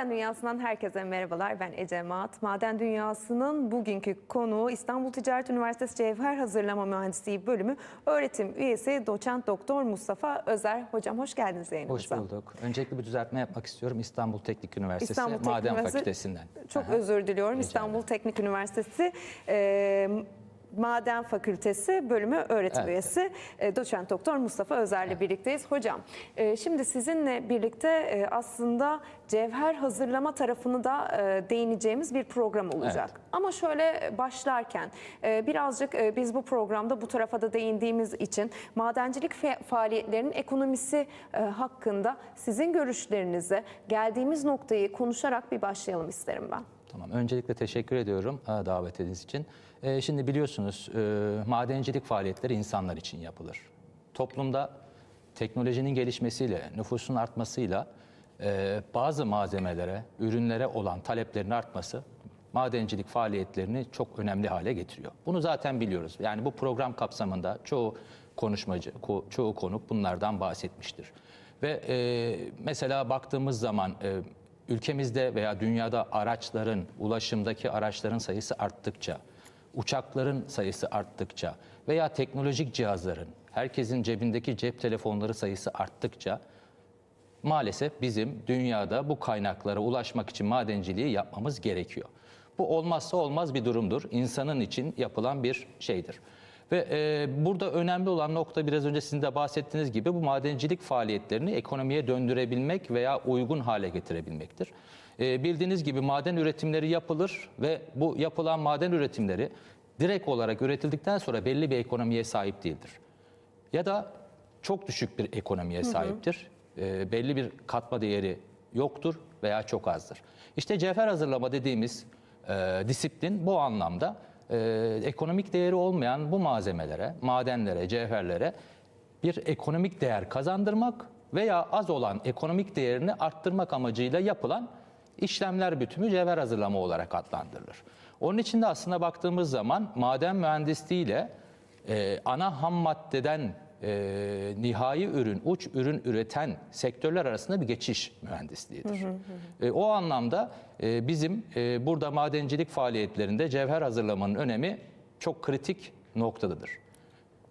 Maden Dünyası'ndan herkese merhabalar. Ben Ece Maat. Maden Dünyası'nın bugünkü konuğu İstanbul Ticaret Üniversitesi Cevher Hazırlama Mühendisliği Bölümü öğretim üyesi doçent doktor Mustafa Özer. Hocam hoş geldiniz yayınımıza. Hoş bulduk. Öncelikle bir düzeltme yapmak istiyorum. İstanbul Teknik Üniversitesi İstanbul Teknik Maden Üniversitesi- Fakültesinden. Çok Aha. özür diliyorum. Rica İstanbul. Teknik Üniversitesi e, Maden Fakültesi bölümü öğretim Evet. üyesi e, doçent doktor Mustafa Özer'le birlikteyiz. Hocam e, şimdi sizinle birlikte e, aslında cevher hazırlama tarafını da e, değineceğimiz bir program olacak. Evet. Ama şöyle başlarken e, birazcık e, biz bu programda bu tarafa da değindiğimiz için madencilik faaliyetlerinin ekonomisi e, hakkında sizin görüşlerinize geldiğimiz noktayı konuşarak bir başlayalım isterim ben. Tamam. Öncelikle teşekkür ediyorum e, davet ettiğiniz için. E, Şimdi biliyorsunuz e, madencilik faaliyetleri insanlar için yapılır. Toplumda teknolojinin gelişmesiyle, nüfusun artmasıyla bazı malzemelere, ürünlere olan taleplerin artması madencilik faaliyetlerini çok önemli hale getiriyor. Bunu zaten biliyoruz. Yani bu program kapsamında çoğu konuşmacı, ko- çoğu konuk bunlardan bahsetmiştir. Ve mesela baktığımız zaman ülkemizde veya dünyada araçların, ulaşımdaki araçların sayısı arttıkça, uçakların sayısı arttıkça veya teknolojik cihazların, herkesin cebindeki cep telefonları sayısı arttıkça maalesef bizim dünyada bu kaynaklara ulaşmak için madenciliği yapmamız gerekiyor. Bu olmazsa olmaz bir durumdur. İnsanın için yapılan bir şeydir. Ve e, burada önemli olan nokta biraz önce sizin de bahsettiğiniz gibi bu madencilik faaliyetlerini ekonomiye döndürebilmek veya uygun hale getirebilmektir. E, bildiğiniz gibi maden üretimleri yapılır ve bu yapılan maden üretimleri direkt olarak üretildikten sonra belli bir ekonomiye sahip değildir ya da çok düşük bir ekonomiye sahiptir. Ee, belli bir katma değeri yoktur veya çok azdır. İşte cevher hazırlama dediğimiz e, disiplin bu anlamda e, ekonomik değeri olmayan bu malzemelere, madenlere, cevherlere bir ekonomik değer kazandırmak veya az olan ekonomik değerini arttırmak amacıyla yapılan işlemler bütümü cevher hazırlama olarak adlandırılır. Onun için de aslında baktığımız zaman maden mühendisliğiyle e, ana ham maddeden e, nihai ürün, uç ürün üreten sektörler arasında bir geçiş mühendisliğidir. E, o anlamda e, bizim e, burada madencilik faaliyetlerinde cevher hazırlamanın önemi çok kritik noktadadır.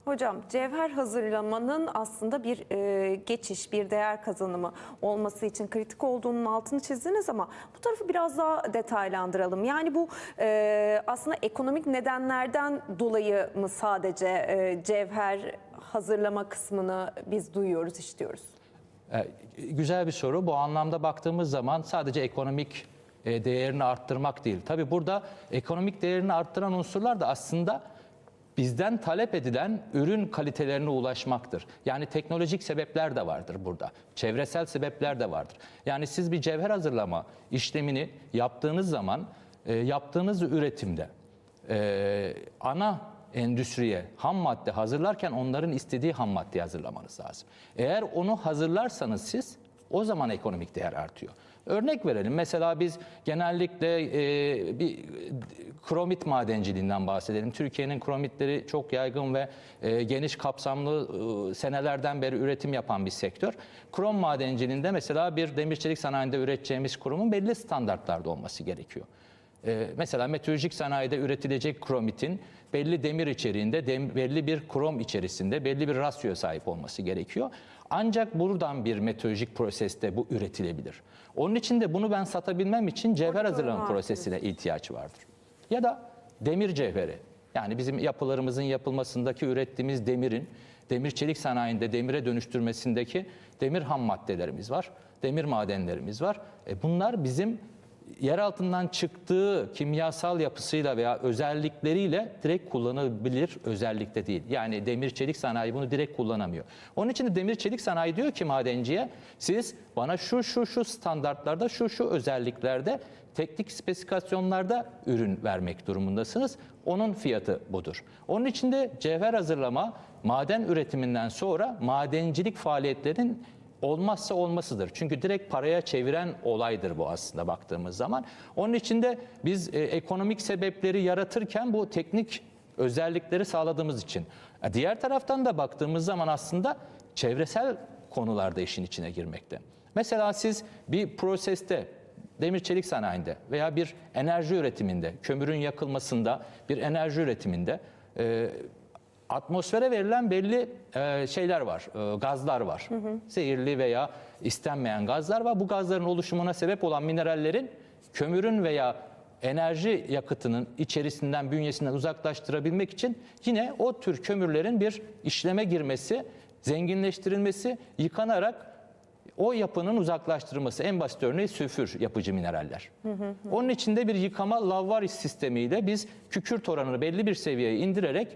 Hocam cevher hazırlamanın aslında bir e, geçiş, bir değer kazanımı olması için kritik olduğunun altını çizdiniz ama bu tarafı biraz daha detaylandıralım. Yani bu e, aslında ekonomik nedenlerden dolayı mı sadece e, cevher hazırlama kısmını biz duyuyoruz, işliyoruz? E, Güzel bir soru. Bu anlamda baktığımız zaman sadece ekonomik e, değerini arttırmak değil. Tabii burada ekonomik değerini arttıran unsurlar da aslında bizden talep edilen ürün kalitelerine ulaşmaktır. Yani teknolojik sebepler de vardır burada. Çevresel sebepler de vardır. Yani siz bir cevher hazırlama işlemini yaptığınız zaman e, yaptığınız üretimde ana endüstriye ham madde hazırlarken onların istediği ham maddeyi hazırlamanız lazım. Eğer onu hazırlarsanız siz o zaman ekonomik değer artıyor. Örnek verelim. Mesela biz genellikle e, bir kromit madenciliğinden bahsedelim. Türkiye'nin kromitleri çok yaygın ve e, geniş kapsamlı e, senelerden beri üretim yapan bir sektör. Krom madenciliğinde mesela bir demir çelik sanayinde üreteceğimiz kromun belli standartlarda olması gerekiyor. Ee, mesela metalurjik sanayide üretilecek kromitin belli demir içeriğinde, dem- belli bir krom içerisinde, belli bir rasyoya sahip olması gerekiyor. Ancak buradan bir metalurjik proseste bu üretilebilir. Onun için de bunu ben satabilmem için cevher hazırlama prosesine ihtiyaç vardır. Ya da demir cevheri. Yani bizim yapılarımızın yapılmasındaki ürettiğimiz demirin demir çelik sanayinde demire dönüştürmesindeki demir ham maddelerimiz var. Demir madenlerimiz var. E bunlar bizim yer altından çıktığı kimyasal yapısıyla veya özellikleriyle direkt kullanılabilir özellikte değil. Yani demir çelik sanayi bunu direkt kullanamıyor. Onun için de demir çelik sanayi diyor ki madenciye siz bana şu şu şu standartlarda şu şu özelliklerde teknik spesifikasyonlarda ürün vermek durumundasınız. Onun fiyatı budur. Onun için de cevher hazırlama maden üretiminden sonra madencilik faaliyetlerinin olmazsa olmasıdır. Çünkü direkt paraya çeviren olaydır bu aslında baktığımız zaman. Onun için de biz e, ekonomik sebepleri yaratırken bu teknik özellikleri sağladığımız için. E, Diğer taraftan da baktığımız zaman aslında çevresel konularda işin içine girmekte. Mesela siz bir proseste demir çelik sanayinde veya bir enerji üretiminde, kömürün yakılmasında, bir enerji üretiminde e, atmosfere verilen belli e, şeyler var, e, gazlar var. Zehirli veya istenmeyen gazlar var. Bu gazların oluşumuna sebep olan minerallerin kömürün veya enerji yakıtının içerisinden, bünyesinden uzaklaştırabilmek için yine o tür kömürlerin bir işleme girmesi, zenginleştirilmesi, yıkanarak o yapının uzaklaştırılması en basit örneği sülfür yapıcı mineraller. Onun içinde bir yıkama lavvaris sistemiyle biz kükürt oranını belli bir seviyeye indirerek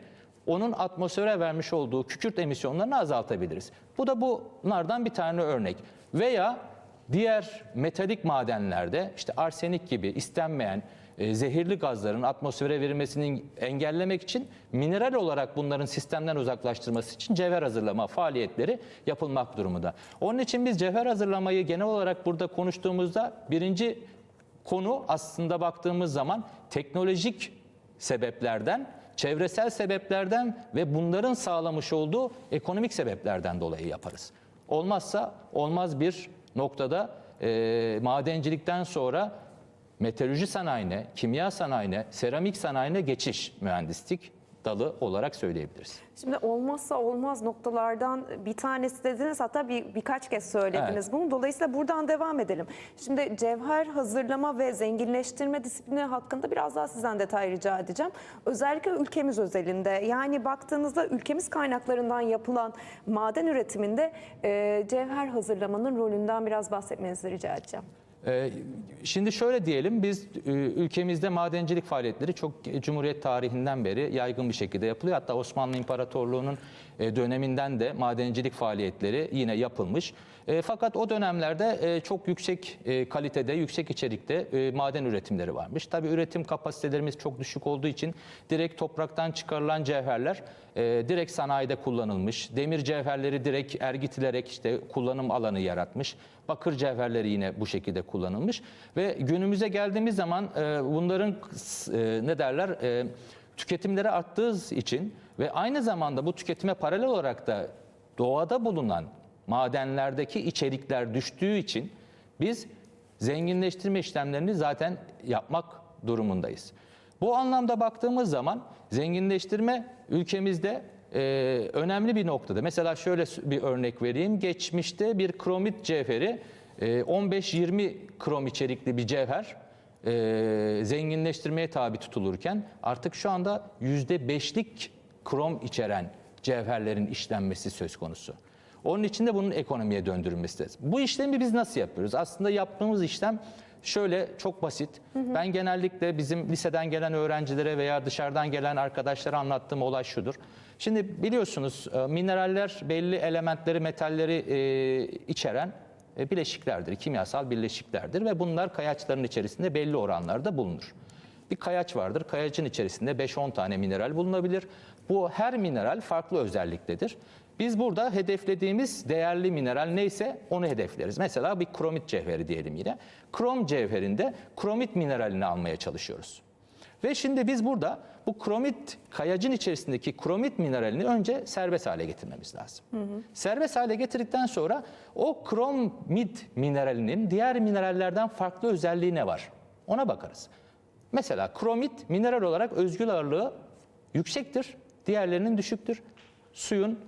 onun atmosfere vermiş olduğu kükürt emisyonlarını azaltabiliriz. Bu da bunlardan bir tane örnek. Veya diğer metalik madenlerde işte arsenik gibi istenmeyen e, zehirli gazların atmosfere verilmesini engellemek için mineral olarak bunların sistemden uzaklaştırması için cevher hazırlama faaliyetleri yapılmak durumunda. Onun için biz cevher hazırlamayı genel olarak burada konuştuğumuzda birinci konu aslında baktığımız zaman teknolojik sebeplerden, çevresel sebeplerden ve bunların sağlamış olduğu ekonomik sebeplerden dolayı yaparız. Olmazsa olmaz bir noktada e, madencilikten sonra meteoroloji sanayine, kimya sanayine, seramik sanayine geçiş mühendislik dalı olarak söyleyebiliriz. Şimdi olmazsa olmaz noktalardan bir tanesi dediniz hatta bir birkaç kez söylediniz bunu. Dolayısıyla buradan devam edelim. Şimdi cevher hazırlama ve zenginleştirme disiplini hakkında biraz daha sizden detay rica edeceğim. Özellikle ülkemiz özelinde yani baktığınızda ülkemiz kaynaklarından yapılan maden üretiminde e, cevher hazırlamanın rolünden biraz bahsetmenizi rica edeceğim. Ee, Şimdi şöyle diyelim, biz e, ülkemizde madencilik faaliyetleri çok Cumhuriyet tarihinden beri yaygın bir şekilde yapılıyor. Hatta Osmanlı İmparatorluğu'nun e, döneminden de madencilik faaliyetleri yine yapılmış. E, Fakat o dönemlerde e, çok yüksek e, kalitede, yüksek içerikte e, maden üretimleri varmış. Tabii üretim kapasitelerimiz çok düşük olduğu için direkt topraktan çıkarılan cevherler e, direkt sanayide kullanılmış. Demir cevherleri direkt ergitilerek işte kullanım alanı yaratmış. Bakır cevherleri yine bu şekilde kullanılmış ve günümüze geldiğimiz zaman e, bunların e, ne derler e, tüketimleri arttığı için ve aynı zamanda bu tüketime paralel olarak da doğada bulunan madenlerdeki içerikler düştüğü için biz zenginleştirme işlemlerini zaten yapmak durumundayız. Bu anlamda baktığımız zaman zenginleştirme ülkemizde e, önemli bir noktada. Mesela şöyle bir örnek vereyim. Geçmişte bir kromit cevheri e, 15-20 krom içerikli bir cevher e, zenginleştirmeye tabi tutulurken artık şu anda %5'lik krom içeren cevherlerin işlenmesi söz konusu. Onun için de bunun ekonomiye döndürülmesi lazım. Bu işlemi biz nasıl yapıyoruz? Aslında yaptığımız işlem şöyle çok basit. Ben genellikle bizim liseden gelen öğrencilere veya dışarıdan gelen arkadaşlara anlattığım olay şudur. Şimdi biliyorsunuz e, mineraller belli elementleri, metalleri e, içeren e, bileşiklerdir, kimyasal bileşiklerdir ve bunlar kayaçların içerisinde belli oranlarda bulunur. Bir kayaç vardır. Kayacın içerisinde 5-10 tane mineral bulunabilir. Bu her mineral farklı özelliktedir. Biz burada hedeflediğimiz değerli mineral neyse onu hedefleriz. Mesela bir kromit cevheri diyelim yine. Krom cevherinde kromit mineralini almaya çalışıyoruz. Ve şimdi biz burada bu kromit kayacın içerisindeki kromit mineralini önce serbest hale getirmemiz lazım. Serbest hale getirdikten sonra o kromit mineralinin diğer minerallerden farklı özelliği ne var? Ona bakarız. Mesela kromit mineral olarak özgül ağırlığı yüksektir, diğerlerinin düşüktür. Suyun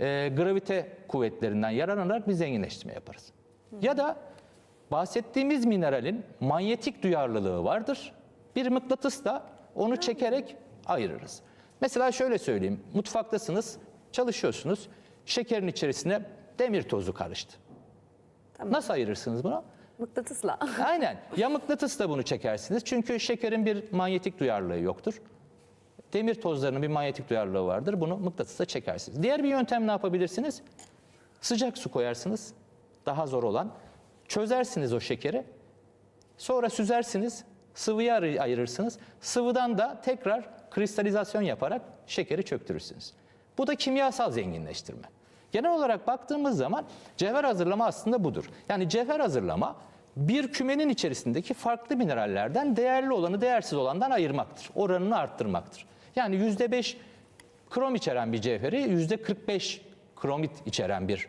e, gravite kuvvetlerinden yararlanarak bir zenginleştirme yaparız. Ya da bahsettiğimiz mineralin manyetik duyarlılığı vardır. Bir mıknatısla onu çekerek ayırırız. Mesela şöyle söyleyeyim. Mutfaktasınız, çalışıyorsunuz. Şekerin içerisine demir tozu karıştı. Nasıl ayırırsınız bunu? Mıknatısla. Aynen. Ya mıknatısla bunu çekersiniz. Çünkü şekerin bir manyetik duyarlılığı yoktur. Demir tozlarının bir manyetik duyarlılığı vardır. Bunu mıknatısla çekersiniz. Diğer bir yöntem ne yapabilirsiniz? Sıcak su koyarsınız. Daha zor olan. Çözersiniz o şekeri. Sonra süzersiniz. Sıvıyı ayır- ayırırsınız. Sıvıdan da tekrar kristalizasyon yaparak şekeri çöktürürsünüz. Bu da kimyasal zenginleştirme. Genel olarak baktığımız zaman cevher hazırlama aslında budur. Yani cevher hazırlama bir kümenin içerisindeki farklı minerallerden değerli olanı değersiz olandan ayırmaktır. Oranını arttırmaktır. Yani %5 krom içeren bir cevheri %45 kromit içeren bir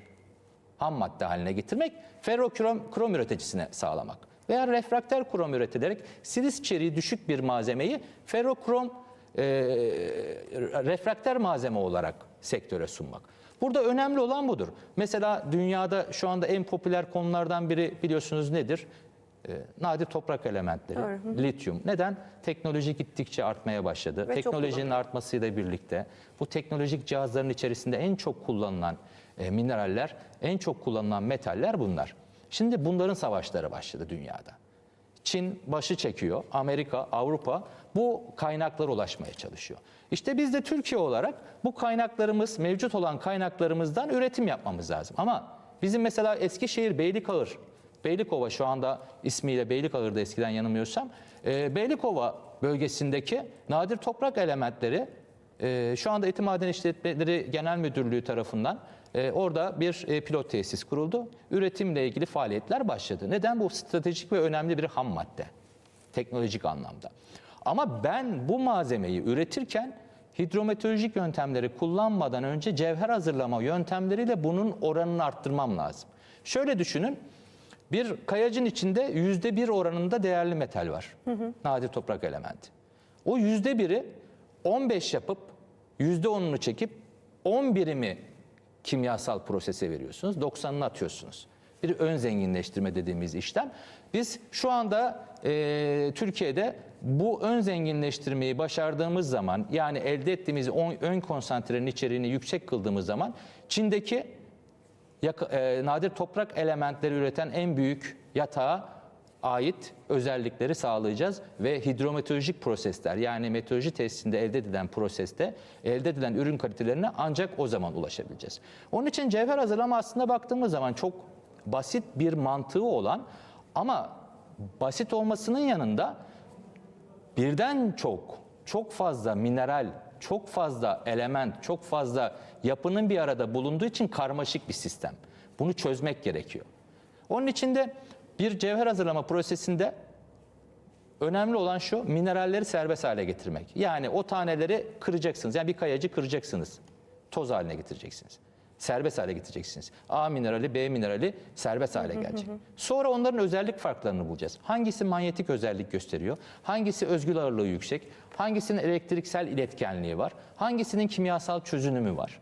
ham madde haline getirmek, ferrokrom krom üreticisine sağlamak. Veya refrakter krom üretilerek silis içeriği düşük bir malzemeyi ferrokrom e, refrakter malzeme olarak sektöre sunmak. Burada önemli olan budur. Mesela dünyada şu anda en popüler konulardan biri biliyorsunuz nedir? E, nadir toprak elementleri, lityum. Neden? Teknoloji gittikçe artmaya başladı. Ve Teknolojinin artmasıyla birlikte bu teknolojik cihazların içerisinde en çok kullanılan e, mineraller, en çok kullanılan metaller bunlar. Şimdi bunların savaşları başladı dünyada. Çin başı çekiyor, Amerika, Avrupa bu kaynaklara ulaşmaya çalışıyor. İşte biz de Türkiye olarak bu kaynaklarımız, mevcut olan kaynaklarımızdan üretim yapmamız lazım. Ama bizim mesela Eskişehir, Beylikağır, Beylikova şu anda ismiyle Beylikağır'da eskiden yanılmıyorsam, e, Beylikova bölgesindeki nadir toprak elementleri e, şu anda Eğitim Maden İşletmeleri Genel Müdürlüğü tarafından e, orada bir e, pilot tesis kuruldu. Üretimle ilgili faaliyetler başladı. Neden? Bu stratejik ve önemli bir ham madde. Teknolojik anlamda. Ama ben bu malzemeyi üretirken hidrometeorolojik yöntemleri kullanmadan önce cevher hazırlama yöntemleriyle bunun oranını arttırmam lazım. Şöyle düşünün. Bir kayacın içinde yüzde bir oranında değerli metal var. Nadir toprak elementi. O yüzde biri 15 yapıp yüzde onunu çekip 11'imi kimyasal prosese veriyorsunuz. 90'ını atıyorsunuz. Bir ön zenginleştirme dediğimiz işlem. Biz şu anda e, Türkiye'de bu ön zenginleştirmeyi başardığımız zaman yani elde ettiğimiz on- ön konsantrenin içeriğini yüksek kıldığımız zaman Çin'deki e, nadir toprak elementleri üreten en büyük yatağa ait özellikleri sağlayacağız ve hidrometeorolojik prosesler yani meteoroloji tesisinde elde edilen proseste elde edilen ürün kalitelerine ancak o zaman ulaşabileceğiz. Onun için cevher hazırlama aslında baktığımız zaman çok basit bir mantığı olan ama basit olmasının yanında birden çok, çok fazla mineral, çok fazla element, çok fazla yapının bir arada bulunduğu için karmaşık bir sistem. Bunu çözmek gerekiyor. Onun için de bir cevher hazırlama prosesinde önemli olan şu mineralleri serbest hale getirmek. Yani o taneleri kıracaksınız. Yani bir kayacı kıracaksınız. Toz haline getireceksiniz. Serbest hale getireceksiniz. A minerali, B minerali serbest hale gelecek. Sonra onların özellik farklarını bulacağız. Hangisi manyetik özellik gösteriyor? Hangisi özgül ağırlığı yüksek? Hangisinin elektriksel iletkenliği var? Hangisinin kimyasal çözünümü var?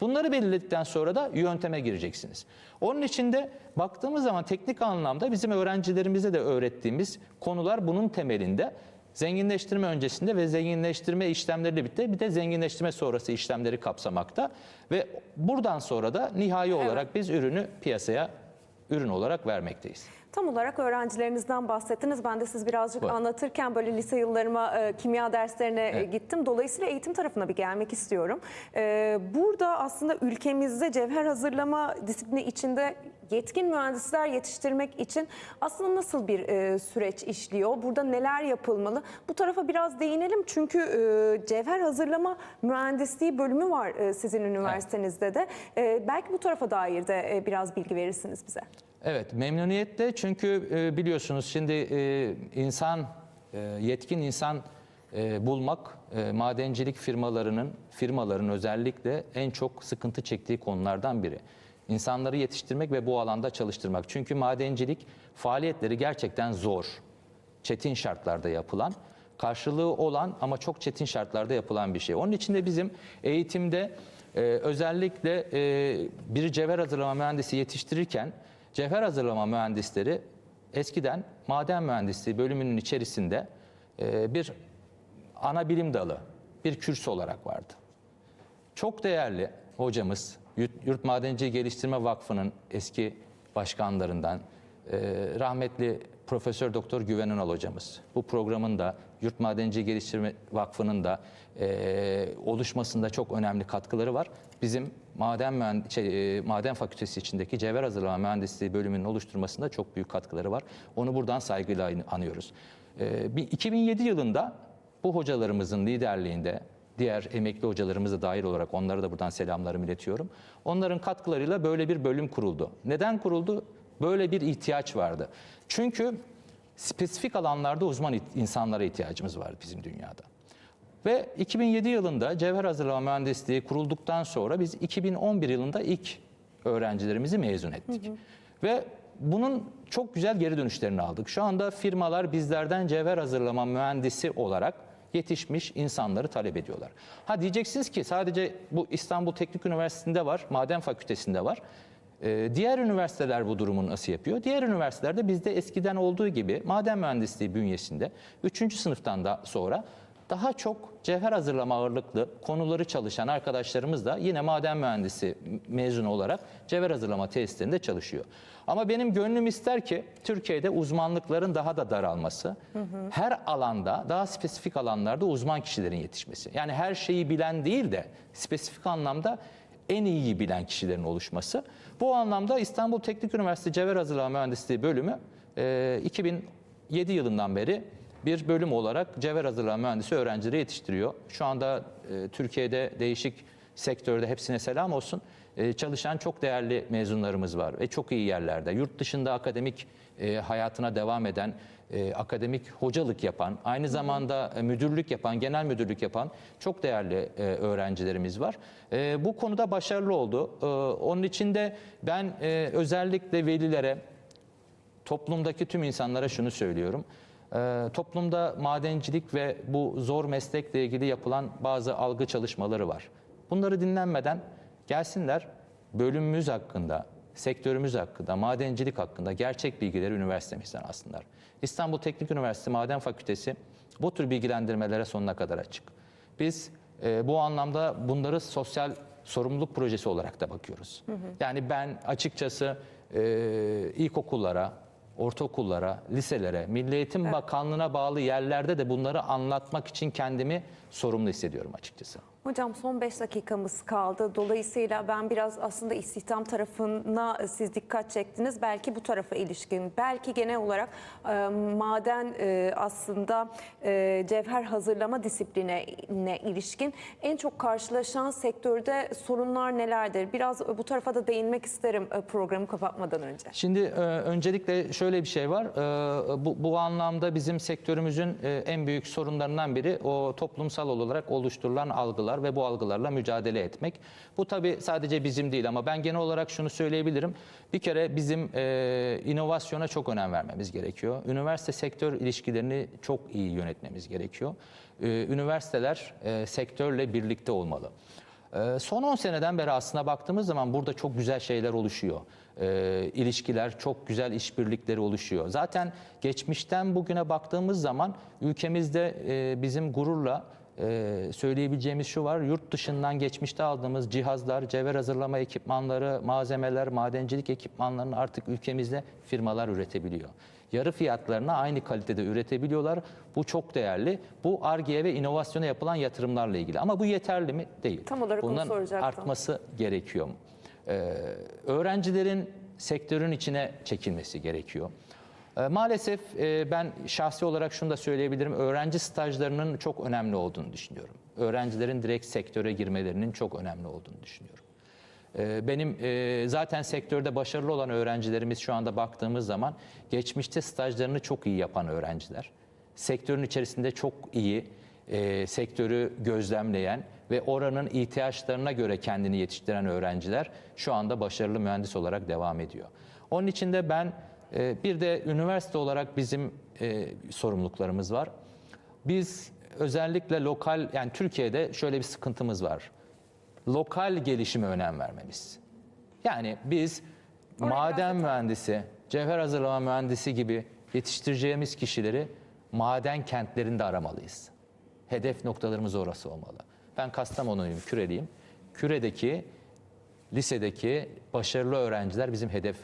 Bunları belirledikten sonra da yönteme gireceksiniz. Onun için de baktığımız zaman teknik anlamda bizim öğrencilerimize de öğrettiğimiz konular bunun temelinde zenginleştirme öncesinde ve zenginleştirme işlemleriyle birlikte bir de zenginleştirme sonrası işlemleri kapsamakta ve buradan sonra da nihai olarak biz ürünü piyasaya ürün olarak vermekteyiz. Tam olarak öğrencilerinizden bahsettiniz. Ben de siz birazcık Buyurun. anlatırken böyle lise yıllarıma e, kimya derslerine e, Evet. gittim. Dolayısıyla eğitim tarafına bir gelmek istiyorum. E, burada aslında ülkemizde cevher hazırlama disiplini içinde yetkin mühendisler yetiştirmek için aslında nasıl bir e, süreç işliyor? Burada neler yapılmalı? Bu tarafa biraz değinelim çünkü e, cevher hazırlama mühendisliği bölümü var e, sizin üniversitenizde de. E, belki bu tarafa dair de e, biraz bilgi verirsiniz bize. Evet memnuniyetle çünkü e, biliyorsunuz şimdi e, insan e, yetkin insan bulmak madencilik firmalarının firmaların özellikle en çok sıkıntı çektiği konulardan biri. İnsanları yetiştirmek ve bu alanda çalıştırmak. Çünkü madencilik faaliyetleri gerçekten zor. Çetin şartlarda yapılan, karşılığı olan ama çok çetin şartlarda yapılan bir şey. Onun için de bizim eğitimde özellikle bir cevher hazırlama mühendisi yetiştirirken cevher hazırlama mühendisleri eskiden maden mühendisliği bölümünün içerisinde e, bir ana bilim dalı, bir kürsü olarak vardı. Çok değerli hocamız, Yurt Yurt Madenci Geliştirme Vakfı'nın eski başkanlarından e, rahmetli Profesör Doktor Güven Önal hocamız. Bu programın da Yurt Madenci Geliştirme Vakfı'nın da e, oluşmasında çok önemli katkıları var. Bizim maden mühend- şey, e, maden fakültesi içindeki cevher hazırlama mühendisliği bölümünün oluşturmasında çok büyük katkıları var. Onu buradan saygıyla anıyoruz. E, bir 2007 yılında bu hocalarımızın liderliğinde diğer emekli hocalarımız da dahil olarak onlara da buradan selamlarımı iletiyorum. Onların katkılarıyla böyle bir bölüm kuruldu. Neden kuruldu? Böyle bir ihtiyaç vardı. Çünkü spesifik alanlarda uzman insanlara ihtiyacımız var bizim dünyada. Ve 2007 yılında cevher hazırlama mühendisliği kurulduktan sonra biz 2011 yılında ilk öğrencilerimizi mezun ettik. Ve bunun çok güzel geri dönüşlerini aldık. Şu anda firmalar bizlerden cevher hazırlama mühendisi olarak yetişmiş insanları talep ediyorlar. Ha diyeceksiniz ki sadece bu İstanbul Teknik Üniversitesi'nde var, Maden Fakültesi'nde var. Ee, diğer üniversiteler bu durumu nasıl yapıyor? Diğer üniversitelerde bizde eskiden olduğu gibi maden mühendisliği bünyesinde 3. sınıftan da sonra daha çok cevher hazırlama ağırlıklı konuları çalışan arkadaşlarımız da yine maden mühendisi mezunu olarak cevher hazırlama tesislerinde çalışıyor. Ama benim gönlüm ister ki Türkiye'de uzmanlıkların daha da daralması, her alanda daha spesifik alanlarda uzman kişilerin yetişmesi. Yani her şeyi bilen değil de spesifik anlamda en iyi bilen kişilerin oluşması. Bu anlamda İstanbul Teknik Üniversitesi Cevher Hazırlama Mühendisliği bölümü e, 2007 yılından beri bir bölüm olarak cevher hazırlama mühendisi öğrencileri yetiştiriyor. Şu anda e, Türkiye'de değişik sektörde hepsine selam olsun. e, çalışan çok değerli mezunlarımız var ve çok iyi yerlerde. Yurt dışında akademik e, hayatına devam eden, e, akademik hocalık yapan, aynı zamanda e, müdürlük yapan, genel müdürlük yapan çok değerli e, öğrencilerimiz var. E, bu konuda başarılı oldu. E, onun için de ben e, özellikle velilere, toplumdaki tüm insanlara şunu söylüyorum. Ee, toplumda madencilik ve bu zor meslekle ilgili yapılan bazı algı çalışmaları var. Bunları dinlenmeden gelsinler bölümümüz hakkında, sektörümüz hakkında, madencilik hakkında gerçek bilgileri üniversitemizden alsınlar. İstanbul Teknik Üniversitesi Maden Fakültesi bu tür bilgilendirmelere sonuna kadar açık. Biz e, bu anlamda bunları sosyal sorumluluk projesi olarak da bakıyoruz. Yani ben açıkçası e, ilkokullara, ortaokullara, liselere, Milli Eğitim Bakanlığı'na bağlı yerlerde de bunları anlatmak için kendimi sorumlu hissediyorum açıkçası. Hocam son 5 dakikamız kaldı. Dolayısıyla ben biraz aslında istihdam tarafına e, siz dikkat çektiniz. Belki bu tarafa ilişkin, belki genel olarak e, maden e, aslında e, cevher hazırlama disipline ne ilişkin en çok karşılaşan sektörde sorunlar nelerdir? Biraz bu tarafa da değinmek isterim e, programı kapatmadan önce. Şimdi e, öncelikle şöyle bir şey var. E, bu, bu anlamda bizim sektörümüzün e, en büyük sorunlarından biri o toplumsal olarak oluşturulan algılar ve bu algılarla mücadele etmek. Bu tabii sadece bizim değil ama ben genel olarak şunu söyleyebilirim. Bir kere bizim e, inovasyona çok önem vermemiz gerekiyor. Üniversite sektör ilişkilerini çok iyi yönetmemiz gerekiyor. E, üniversiteler e, sektörle birlikte olmalı. Ee, Son 10 seneden beri aslında baktığımız zaman burada çok güzel şeyler oluşuyor. Ee, ilişkiler, çok güzel işbirlikleri oluşuyor. Zaten geçmişten bugüne baktığımız zaman ülkemizde e, bizim gururla e, söyleyebileceğimiz şu var. Yurt dışından geçmişte aldığımız cihazlar, cevher hazırlama ekipmanları, malzemeler, madencilik ekipmanlarını artık ülkemizde firmalar üretebiliyor yarı fiyatlarına aynı kalitede üretebiliyorlar. Bu çok değerli. Bu ARGE ve inovasyona yapılan yatırımlarla ilgili. Ama bu yeterli mi? Değil. Tam olarak onu Bunların soracaktım. artması gerekiyor. Ee, öğrencilerin sektörün içine çekilmesi gerekiyor. Ee, maalesef e, ben şahsi olarak şunu da söyleyebilirim. Öğrenci stajlarının çok önemli olduğunu düşünüyorum. Öğrencilerin direkt sektöre girmelerinin çok önemli olduğunu düşünüyorum. Ee, Benim e, zaten sektörde başarılı olan öğrencilerimiz şu anda baktığımız zaman geçmişte stajlarını çok iyi yapan öğrenciler. Sektörün içerisinde çok iyi e, sektörü gözlemleyen ve oranın ihtiyaçlarına göre kendini yetiştiren öğrenciler şu anda başarılı mühendis olarak devam ediyor. Onun için de ben bir de üniversite olarak bizim e, sorumluluklarımız var. Biz özellikle lokal yani Türkiye'de şöyle bir sıkıntımız var lokal gelişime önem vermemiz. Yani biz Oraya maden mühendisi, cevher hazırlama mühendisi gibi yetiştireceğimiz kişileri maden kentlerinde aramalıyız. Hedef noktalarımız orası olmalı. Ben Kastamonu'yum, Küreliyim. Küre'deki, lisedeki başarılı öğrenciler bizim hedef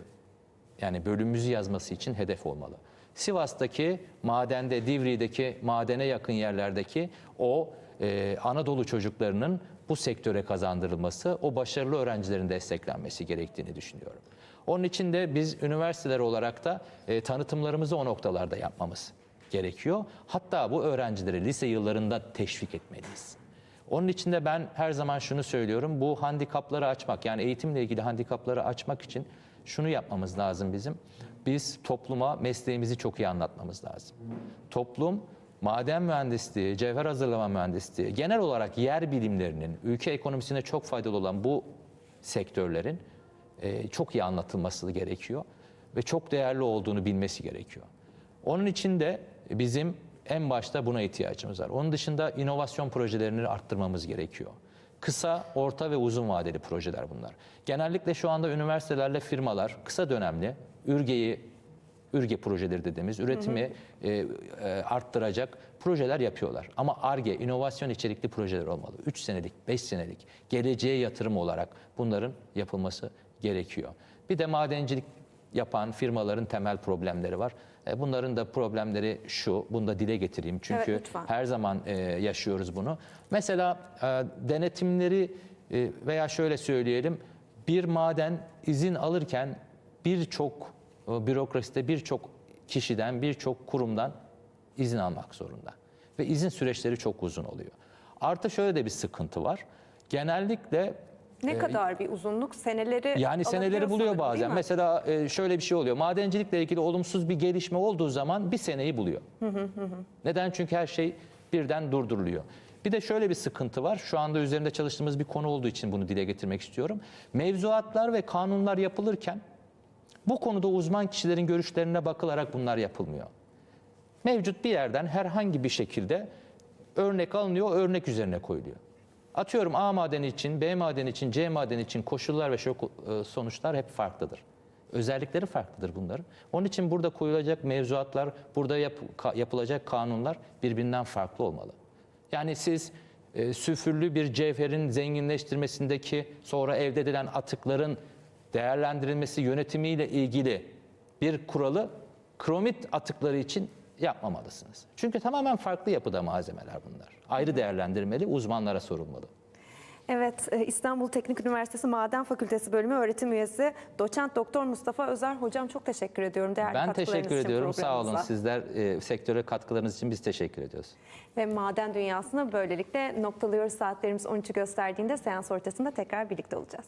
yani bölümümüzü yazması için hedef olmalı. Sivas'taki madende, Divri'deki madene yakın yerlerdeki o e, Anadolu çocuklarının bu sektöre kazandırılması, o başarılı öğrencilerin desteklenmesi gerektiğini düşünüyorum. Onun için de biz üniversiteler olarak da e, tanıtımlarımızı o noktalarda yapmamız gerekiyor. Hatta bu öğrencileri lise yıllarında teşvik etmeliyiz. Onun için de ben her zaman şunu söylüyorum. Bu handikapları açmak yani eğitimle ilgili handikapları açmak için şunu yapmamız lazım bizim. Biz topluma mesleğimizi çok iyi anlatmamız lazım. Toplum maden mühendisliği, cevher hazırlama mühendisliği, genel olarak yer bilimlerinin ülke ekonomisine çok faydalı olan bu sektörlerin e, çok iyi anlatılması gerekiyor. ve çok değerli olduğunu bilmesi gerekiyor. Onun için de bizim en başta buna ihtiyacımız var. Onun dışında inovasyon projelerini arttırmamız gerekiyor. Kısa, orta ve uzun vadeli projeler bunlar. Genellikle şu anda üniversitelerle firmalar kısa dönemli ürgeyi ürge projeleri dediğimiz üretimi e, e, arttıracak projeler yapıyorlar. Ama ARGE, inovasyon içerikli projeler olmalı. 3 senelik, 5 senelik, geleceğe yatırım olarak bunların yapılması gerekiyor. Bir de madencilik yapan firmaların temel problemleri var. E, Bunların da problemleri şu, bunu da dile getireyim çünkü Evet, lütfen. her zaman e, yaşıyoruz bunu. Mesela e, denetimleri veya şöyle söyleyelim, bir maden izin alırken birçok bürokraside birçok kişiden, birçok kurumdan izin almak zorunda. Ve izin süreçleri çok uzun oluyor. Artı şöyle de bir sıkıntı var. Genellikle Ne kadar bir uzunluk? Seneleri yani seneleri buluyor sanırım, değil bazen. mi? Mesela e, şöyle bir şey oluyor. Madencilikle ilgili olumsuz bir gelişme olduğu zaman bir seneyi buluyor. Neden? Çünkü her şey birden durduruluyor. Bir de şöyle bir sıkıntı var. Şu anda üzerinde çalıştığımız bir konu olduğu için bunu dile getirmek istiyorum. Mevzuatlar ve kanunlar yapılırken bu konuda uzman kişilerin görüşlerine bakılarak bunlar yapılmıyor. Mevcut bir yerden herhangi bir şekilde örnek alınıyor, örnek üzerine koyuluyor. Atıyorum A madeni için, B madeni için, C madeni için koşullar ve şok- e, sonuçlar hep farklıdır. Özellikleri farklıdır bunların. Onun için burada koyulacak mevzuatlar, burada yap- yapılacak kanunlar birbirinden farklı olmalı. Yani siz e, süfürlü bir cevherin zenginleştirmesindeki sonra elde edilen atıkların değerlendirilmesi yönetimiyle ilgili bir kuralı kromit atıkları için yapmamalısınız. Çünkü tamamen farklı yapıda malzemeler bunlar. Ayrı değerlendirmeli, uzmanlara sorulmalı. Evet, e, İstanbul Teknik Üniversitesi Maden Fakültesi Bölümü öğretim üyesi doçent doktor Mustafa Özer hocam çok teşekkür ediyorum değerli Ben teşekkür ediyorum. Sağ olun sizler e, sektöre katkılarınız için biz teşekkür ediyoruz. Ve maden dünyasını böylelikle noktalıyoruz saatlerimiz 13'ü gösterdiğinde seans ortasında tekrar birlikte olacağız.